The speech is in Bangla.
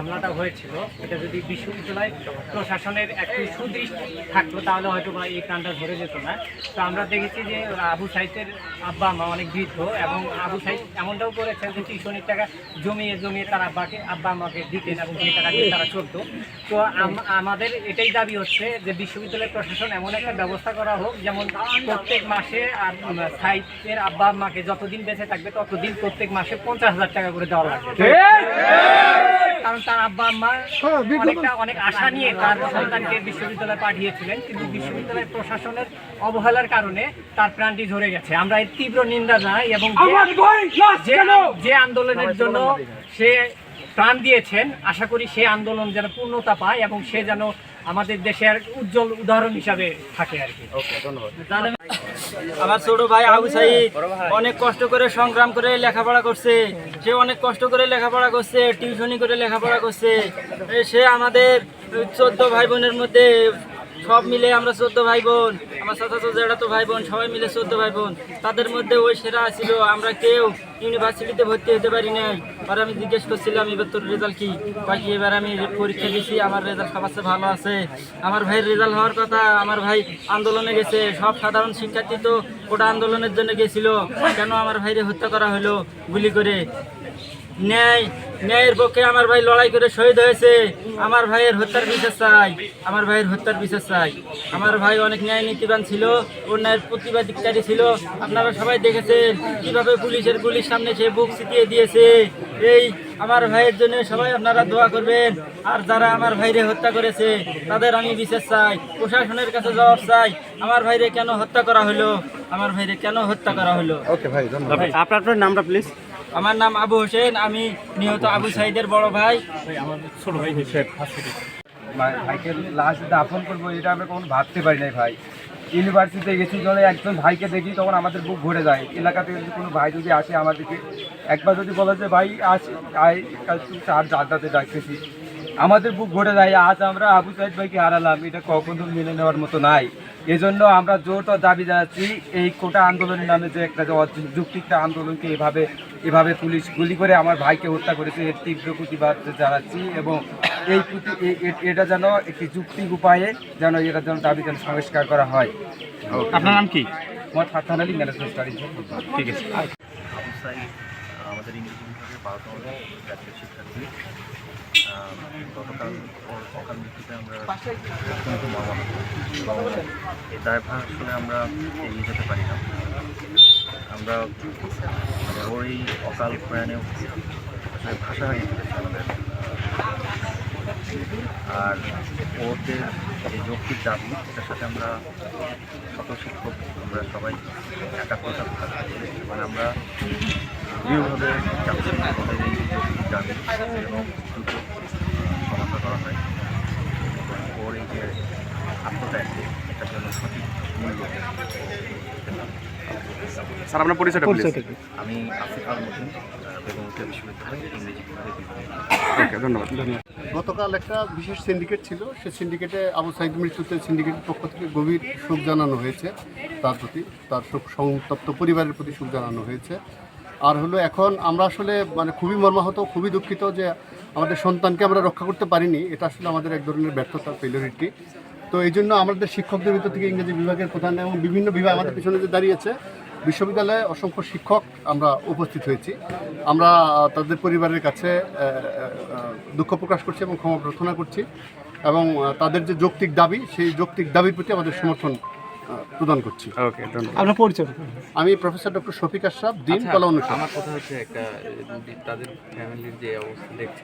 হামলাটা হয়েছিল এটা যদি বিশ্ববিদ্যালয় প্রশাসনের একটু সুদৃষ্টি থাকতো তাহলে হয়তো বা এই প্রাণটা ধরে যেত না। তো আমরা দেখেছি যে আবু সাইদের আব্বা মা অনেক বৃদ্ধ এবং আবু সাইদ এমনটাও করেছেন যে টিউশনির টাকা জমিয়ে জমিয়ে তার আব্বাকে আব্বা আমাকে দিতেন এবং সেই টাকা দিয়ে তারা চলতো। তো আম- আমাদের এটাই দাবি হচ্ছে যে বিশ্ববিদ্যালয় প্রশাসন এমন একটা ব্যবস্থা করা হোক যেমন প্রত্যেক মাসে সাইদের আব্বা মাকে যতদিন বেঁচে থাকবে ততদিন প্রত্যেক মাসে পঞ্চাশ হাজার টাকা করে দেওয়া লাগবে। কারণ তার আব্বা আম্মা অনেকটা অনেক আশা নিয়ে তার সন্তানকে বিশ্ববিদ্যালয়ে পাঠিয়েছিলেন কিন্তু বিশ্ববিদ্যালয় প্রশাসনের অবহেলার কারণে তার প্রাণটি ঝরে গেছে। আমরা এর তীব্র নিন্দা জানাই এবং যে- আন্দোলনের জন্য সে প্রাণ দিয়েছেন আশা করি সেই আন্দোলন যেন পূর্ণতা পায় এবং সে যেন আমাদের দেশের উজ্জ্বল উদাহরণ হিসাবে থাকে আর কি। আমার ছোট ভাই আবু সাইদ অনেক কষ্ট করে সংগ্রাম করে লেখাপড়া করছে। সে অনেক কষ্ট করে লেখাপড়া করছে, টিউশনি করে লেখাপড়া করছে। সে আমাদের চোদ্দ ভাই বোনের মধ্যে সব মিলে আমরা চোদ্দ ভাই বোন। আমার সাথে তো ভাই বোন, সবাই মিলে চোদ্দ ভাই বোন। তাদের মধ্যে ওই সেরা ছিল, আমরা কেউ ইউনিভার্সিটিতে ভর্তি হতে পারি নাই। আর আমি জিজ্ঞেস করছিলাম, এবার তোর রেজাল্ট কি? বাকি এবার আমি পরীক্ষা দিছি, আমার রেজাল্ট সবার ভালো আছে। আমার ভাইয়ের রেজাল্ট হওয়ার কথা, আমার ভাই আন্দোলনে গেছে। সব সাধারণ শিক্ষার্থী তো ওটা আন্দোলনের জন্য গেছিল। কেন আমার ভাইরে হত্যা করা হলো গুলি করে? ন্যায় ন্যায়ের পক্ষে আমার ভাই লড়াই করে শহীদ হয়েছে। আমার ভাইয়ের হত্যার বিচার চাই। আমার ভাইয়ের হত্যার বিচার চাই। আমার ভাই অনেক ন্যায় নীতিবান ছিল অন্যায়ের প্রতিবাদকারী ছিল। আপনারা সবাই দেখেছেন কীভাবে পুলিশের গুলির সামনে সে বুক ছিটিয়ে দিয়েছে। এই আমার ভাইয়ের জন্য সবাই আপনারা দোয়া করবেন। আর যারা আমার ভাইরে হত্যা করেছে তাদের আমি বিচার চাই। প্রশাসনের কাছে জবাব চাই। আমার ভাইরে কেন হত্যা করা হলো? আমার ভাইরে কেন হত্যা করা হলো? আপনার নামটা প্লিজ আমার নাম আবু হোসেন, আমি নিহত আবু সাইদের বড় ভাই। ভাই- ভাইকে লাশ দাফন করব, এটা আমরা কখনো ভাবতে পারি নাই ভাই। ইউনিভার্সিটিতে গেছি, যখন একজন ভাইকে দেখি, তখন আমাদের বুক ভরে যায়। এলাকা থেকে যদি কোনো ভাই যদি আসে আমাদেরকে, একবার যদি বলা যে, ভাই আস আয় চার আড্ডাতে ডাকতেছি। আমাদের বুক ভরে যায়, আজ আমরা আবু সাইদ ভাইকে হারালাম, এটা কখনো মেনে নেওয়ার মতো নাই। এজন্য আমরা জোরদার দাবি জানাচ্ছি, এই কোটা আন্দোলনের নামে যে একটা যে যুক্তিক আন্দোলনকে এভাবে এভাবে পুলিশ গুলি করে আমার ভাইকে হত্যা করেছে। এর তীব্র প্রতিবাদ জানাচ্ছি এবং এই প্রতি- এটা যেন একটি যুক্তিক উপায়ে যেন এটা যেন দাবি যেন সংস্কার করা হয়। আপনার নাম কি? আমার ফারহান আলী ম্যানেজমেন্ট স্টাডিজ ঠিক আছে। আমাদের ইংরেজি বিভাগের বারোতম জাতীয় শিক্ষার্থী। গতকাল অকাল মৃত্যুতে আমরা অত্যন্ত মর্মাহত। এবং এই দায়ভার আসলে আমরা এগিয়ে যেতে পারি না। আমরা এই অকাল প্রয়াণে আসলে ভাষা হারিয়ে ফেলেছে আমাদের। আর ওদের যে যৌক্তিক দাবি সেটার সাথে আমরা সকল শিক্ষক, আমরা সবাই একাত্মতা মানে আমরা দৃঢ়ভাবে চাচ্ছি ওদের এই যৌক্তিক দাবি এবং দ্রুত সমাধান করা হয়। ওর এই যে আত্মত্যাগ স্যার আপনার পরিচয়টা প্লিজ আমি আসিফ আল মহিন ইংরেজি ওকে ধন্যবাদ। ধন্যবাদ। গতকাল একটা বিশেষ সিন্ডিকেট ছিল সে সিন্ডিকেটে আবু সাইদ মৃত্যুতে সিন্ডিকেটের পক্ষ থেকে গভীর শোক জানানো হয়েছে তার প্রতি তার শোক সংতপ্ত পরিবারের প্রতি শোক জানানো হয়েছে। আর হলো এখন আমরা আসলে মানে খুবই মর্মাহত খুবই দুঃখিত যে আমাদের সন্তানকে আমরা রক্ষা করতে পারিনি এটা আসলে আমাদের এক ধরনের ব্যর্থতা ফেলোরিটি তো এই জন্য আমাদের শিক্ষকদের ভিতর থেকে ইংরেজি বিভাগের প্রধান এবং বিভিন্ন বিভাগ আমাদের পিছনে যে দাঁড়িয়েছে বিশ্ববিদ্যালয়ে অসংখ্য শিক্ষক আমরা উপস্থিত হয়েছি। আমরা তাদের পরিবারের কাছে দুঃখ প্রকাশ করছি এবং ক্ষমা প্রার্থনা করছি এবং তাদের যে যৌক্তিক দাবি সেই যৌক্তিক দাবির প্রতি আমাদের সমর্থন প্রদান করছি। ওকে ধন্যবাদ। আপনার পরিচয় আমি প্রফেসর ডক্টর শফিক আশরাফ দিন কলা অনুষদ। আমার কথা হচ্ছে একটা তাদের ফ্যামিলির যে অবস্থা দেখছি।